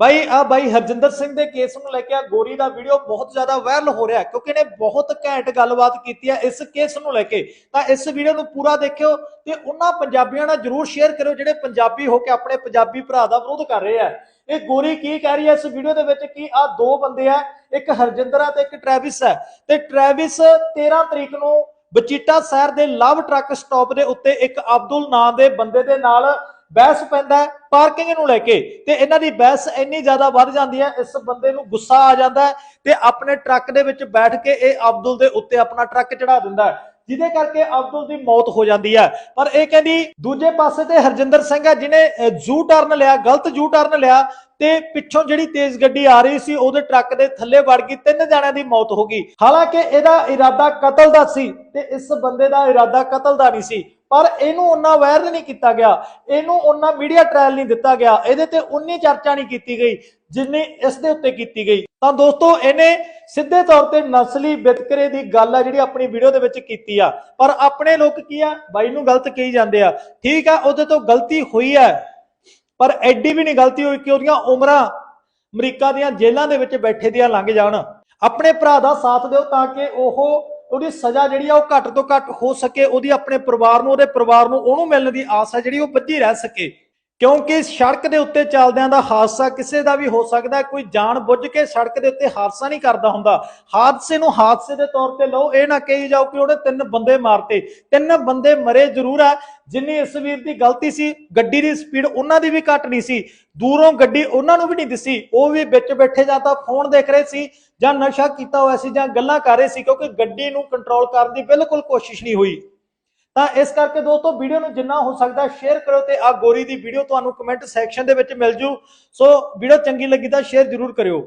ਬਾਈ ਆ ਬਾਈ ਹਰਜਿੰਦਰ ਸਿੰਘ ਦੇ ਕੇਸ ਨੂੰ ਲੈ ਕੇ ਆ ਗੋਰੀ ਦਾ ਵੀਡੀਓ ਬਹੁਤ ਜ਼ਿਆਦਾ ਵਾਇਰਲ ਹੋ ਰਿਹਾ ਕਿਉਂਕਿ ਇਹਨੇ ਬਹੁਤ ਘੈਂਟ ਗੱਲਬਾਤ ਕੀਤੀ ਹੈ ਇਸ ਕੇਸ ਨੂੰ ਲੈ ਕੇ। ਤਾਂ ਇਸ ਵੀਡੀਓ ਨੂੰ ਪੂਰਾ ਦੇਖਿਓ ਤੇ ਉਹਨਾਂ ਪੰਜਾਬੀਆਂ ਨਾਲ ਜਰੂਰ ਸ਼ੇਅਰ ਕਰਿਓ, ਜਿਹੜੇ ਪੰਜਾਬੀ ਹੋ ਕੇ ਆਪਣੇ ਪੰਜਾਬੀ ਭਰਾ ਦਾ ਵਿਰੋਧ ਕਰ ਰਹੇ ਆ। ਇਹ ਗੋਰੀ ਕੀ ਕਹਿ ਰਹੀ ਹੈ ਇਸ ਵੀਡੀਓ ਦੇ ਵਿੱਚ ਕਿ ਆ ਦੋ ਬੰਦੇ ਆ, ਇੱਕ ਹਰਜਿੰਦਰ ਆ ਤੇ ਇੱਕ ਟ੍ਰੈਵਿਸ ਹੈ। ਤੇ ਟ੍ਰੈਵਿਸ 13 ਤਰੀਕ ਨੂੰ ਬਚੀਟਾ ਸ਼ਹਿਰ ਦੇ ਲਵ ਟਰੱਕ ਸਟਾਪ ਦੇ ਉੱਤੇ ਇੱਕ ਅਬਦੁਲ ਨਾਂ ਦੇ ਬੰਦੇ ਦੇ ਨਾਲ ਬਹਿਸ ਪੈਂਦਾ ਪਾਰਕਿੰਗ ਨੂੰ ਲੈ ਕੇ। ਤੇ ਇਹਨਾਂ ਦੀ ਬਹਿਸ ਇੰਨੀ ਜ਼ਿਆਦਾ ਵੱਧ ਜਾਂਦੀ ਹੈ, ਇਸ ਬੰਦੇ ਨੂੰ ਗੁੱਸਾ ਆ ਜਾਂਦਾ ਤੇ ਆਪਣੇ ਟਰੱਕ ਦੇ ਵਿੱਚ ਬੈਠ ਕੇ ਇਹ ਅਬਦੁਲ ਦੇ ਉੱਤੇ ਆਪਣਾ ਟਰੱਕ ਚੜਾ ਦਿੰਦਾ ਹੈ। ਜਿਹਦੇ ਕਰਕੇ ਅਬਦੁਲ ਦੀ ਮੌਤ ਹੋ ਜਾਂਦੀ ਹੈ। ਪਰ ਇਹ ਕਹਿੰਦੀ, ਦੂਜੇ ਪਾਸੇ ਤੇ ਹਰਜਿੰਦਰ ਸਿੰਘ ਹੈ ਜਿਨੇ ਜੂ ਟਰਨ ਲਿਆ, ਗਲਤ ਜੂ ਟਰਨ ਲਿਆ ਤੇ ਪਿੱਛੋਂ ਜਿਹੜੀ ਤੇਜ਼ ਗੱਡੀ ਆ ਰਹੀ ਸੀ, ਉਹਦੇ ਟਰੱਕ ਦੇ ਥੱਲੇ ਵੜ ਗਈ, ਤਿੰਨ ਜਣਿਆਂ ਦੀ ਮੌਤ ਹੋ ਗਈ। ਹਾਲਾਂਕਿ ਇਹਦਾ ਇਰਾਦਾ ਕਤਲ ਦਾ ਸੀ ਤੇ ਇਸ ਬੰਦੇ ਦਾ ਇਰਾਦਾ ਕਤਲ ਦਾ ਨਹੀਂ ਸੀ। ਪਰ ਇਹਨੂੰ ਉਹਨਾਂ ਵਾਇਰਲ ਨਹੀਂ ਕੀਤਾ ਗਿਆ, ਇਹਨੂੰ ਉਹਨਾਂ ਮੀਡੀਆ ਟ੍ਰਾਇਲ ਨਹੀਂ ਦਿੱਤਾ ਗਿਆ, ਇਹਦੇ ਤੇ ਉਨੀ ਚਰਚਾ ਨਹੀਂ ਕੀਤੀ ਗਈ, ਜਿੰਨੀ ਇਸ ਦੇ ਉੱਤੇ ਕੀਤੀ ਗਈ। ਤਾਂ ਦੋਸਤੋ, ਇਹਨੇ ਸਿੱਧੇ ਤੌਰ ਤੇ ਨਸਲੀ ਵਿਤਕਰੇ ਦੀ ਗੱਲ ਆ ਜਿਹੜੀ ਆਪਣੀ ਵੀਡੀਓ ਦੇ ਵਿੱਚ ਕੀਤੀ ਆ। ਪਰ ਆਪਣੇ ਲੋਕ ਕੀ ਆ? ਬਾਈ ਨੂੰ ਗਲਤ ਕਹੀ ਜਾਂਦੇ ਆ। ਠੀਕ ਆ, ਉਹਦੇ ਤੋਂ ਗਲਤੀ ਹੋਈ ਹੈ ਪਰ ਐਡੀ ਵੀ ਨਹੀਂ ਗਲਤੀ ਹੋਈ ਕਿ ਉਹਦੀਆਂ ਉਮਰਾਂ ਅਮਰੀਕਾ ਦੀਆਂ ਜੇਲ੍ਹਾਂ ਦੇ ਵਿੱਚ ਬੈਠੇ ਦੀਆਂ ਲੰਘ ਜਾਣ। ਆਪਣੇ ਭਰਾ ਦਾ ਸਾਥ ਦਿਓ ਤਾਂ ਕਿ ਉਹ ਉਹਦੀ ਸਜ਼ਾ ਜਿਹੜੀ ਆ ਉਹ ਘੱਟ ਤੋਂ ਘੱਟ ਹੋ ਸਕੇ, ਉਹਦੀ ਆਪਣੇ ਪਰਿਵਾਰ ਨੂੰ, ਉਹਦੇ ਪਰਿਵਾਰ ਨੂੰ ਉਹਨੂੰ ਮਿਲਣ ਦੀ ਆਸ ਹੈ ਜਿਹੜੀ ਉਹ ਬੱਝੀ ਰਹਿ ਸਕੇ। ਕਿਉਂਕਿ ਸੜਕ ਦੇ ਉੱਤੇ ਚੱਲਦਿਆਂ ਦਾ ਹਾਦਸਾ ਕਿਸੇ ਦਾ ਵੀ ਹੋ ਸਕਦਾ ਕੋਈ ਜਾਣ ਬੁੱਝ ਕੇ ਸੜਕ ਦੇ ਉੱਤੇ ਹਾਦਸਾ ਨਹੀਂ ਕਰਦਾ ਹੁੰਦਾ। ਹਾਦਸੇ ਨੂੰ ਹਾਦਸੇ ਦੇ ਤੌਰ ਤੇ ਲਓ, ਇਹ ਨਾ ਕਹੀ ਜਾਓ ਕਿ ਉਹਨੇ ਤਿੰਨ ਬੰਦੇ ਮਾਰਤੇ। ਤਿੰਨ ਬੰਦੇ ਮਰੇ ਜ਼ਰੂਰ ਆ, ਜਿੰਨੀ ਇਸ ਵੀਰ ਦੀ ਗਲਤੀ ਸੀ, ਗੱਡੀ ਦੀ ਸਪੀਡ ਉਹਨਾਂ ਦੀ ਵੀ ਘੱਟ ਨਹੀਂ ਸੀ, ਦੂਰੋਂ ਗੱਡੀ ਉਹਨਾਂ ਨੂੰ ਵੀ ਨਹੀਂ ਦਿਸੀ, ਉਹ ਵੀ ਵਿੱਚ ਬੈਠੇ ਜਾਂ ਤਾਂ ਫੋਨ ਦੇਖ ਰਹੇ ਸੀ ਜਾਂ ਨਸ਼ਾ ਕੀਤਾ ਹੋਇਆ ਸੀ ਜਾਂ ਗੱਲਾਂ ਕਰ ਰਹੇ ਸੀ, ਕਿਉਂਕਿ ਗੱਡੀ ਨੂੰ ਕੰਟਰੋਲ ਕਰਨ ਦੀ ਬਿਲਕੁਲ ਕੋਸ਼ਿਸ਼ ਨਹੀਂ ਹੋਈ। ਤਾਂ ਇਸ ਕਰਕੇ ਦੋਸਤੋ ਵੀਡੀਓ ਨੂੰ ਜਿੰਨਾ ਹੋ ਸਕਦਾ ਸ਼ੇਅਰ ਕਰੋ ਤੇ ਆ ਗੋਰੀ ਦੀ ਵੀਡੀਓ ਤੁਹਾਨੂੰ ਕਮੈਂਟ ਸੈਕਸ਼ਨ ਦੇ ਵਿੱਚ ਮਿਲ ਜੂ। ਸੋ ਵੀਡੀਓ ਚੰਗੀ ਲੱਗੀ ਤਾਂ ਸ਼ੇਅਰ ਜ਼ਰੂਰ ਕਰਿਓ।